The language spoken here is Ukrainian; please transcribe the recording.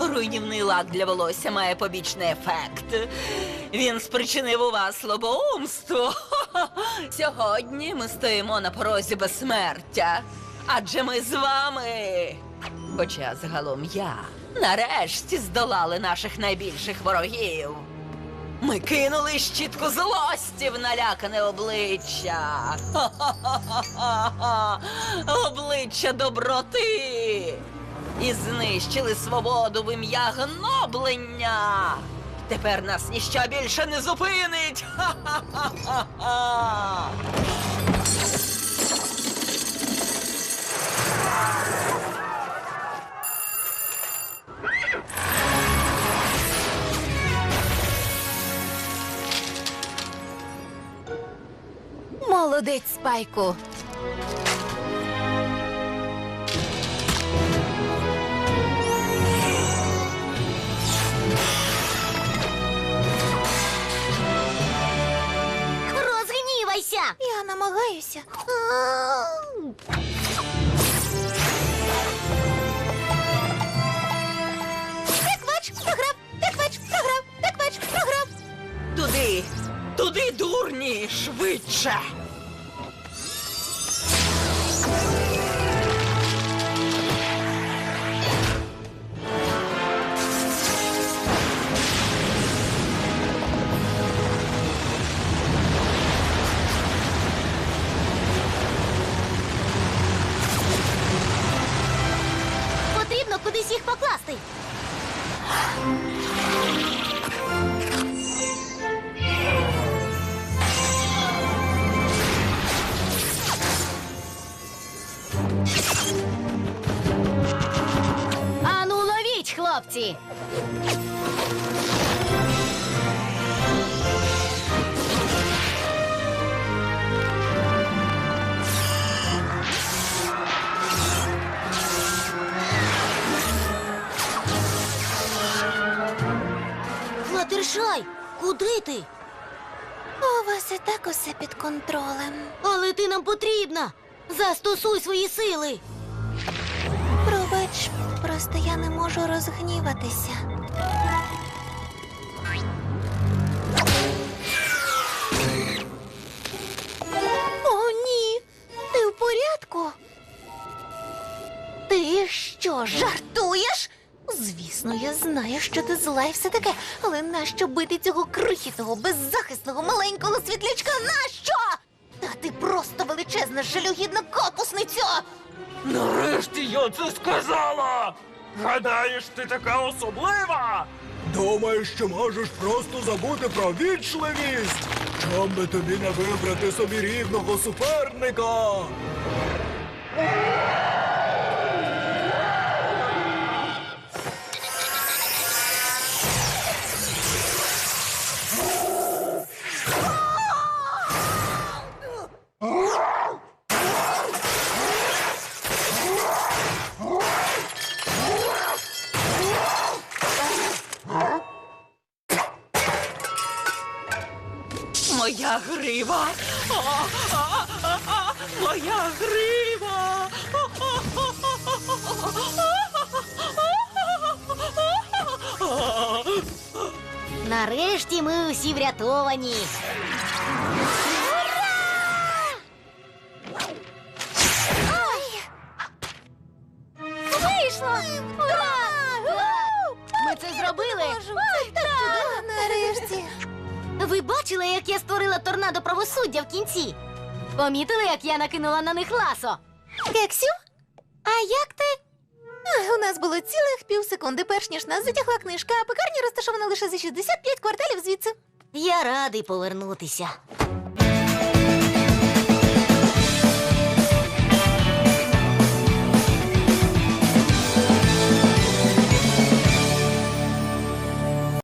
руйнівний лак для волосся має побічний ефект. Він спричинив у вас слабоумство. Сьогодні ми стоїмо на порозі безсмертя. Адже ми з вами. Хоча загалом я нарешті здолали наших найбільших ворогів. Ми кинули щітку злості в налякане обличчя. Ха-ха-ха-ха-ха. Обличчя доброти. І знищили свободу в ім'я гноблення. Тепер нас ніщо більше не зупинить. Ха-ха-ха-ха-ха. Молодець, спайку. Я намагаюся. Теквач програв, теквач програв, теквач програв. Туди, туди, дурні, швидше. кудись їх покласти. Ану, ловіть, хлопці! Флатершай, куди ти? У вас і так усе під контролем. Але ти нам потрібна. Застосуй свої сили. Пробач, просто я не можу розгніватися. О, ні. Ти в порядку? Ти що, жартуєш? Звісно, я знаю, що ти зла і все таке, але нащо бити цього крихітного, беззахисного маленького світлячка? Нащо? Та ти просто величезна жалюгідна капусниця! Нарешті я це сказала! Гадаєш, ти така особлива? Думаєш, що можеш просто забути про вічливість? Чом би тобі не вибрати собі рівного суперника? Моя грива. Моя грива. Нарешті ми усі врятовані. Вийшло! Ура! Ми це зробили! Нарешті. Ви бачили, як я створила торнадо правосуддя в кінці? Помітили, як я накинула на них ласо? Кексю? А як ти? А, У нас було цілих півсекунди, перш ніж нас затягла книжка, а пекарня розташована лише за 65 кварталів звідси. Я радий повернутися.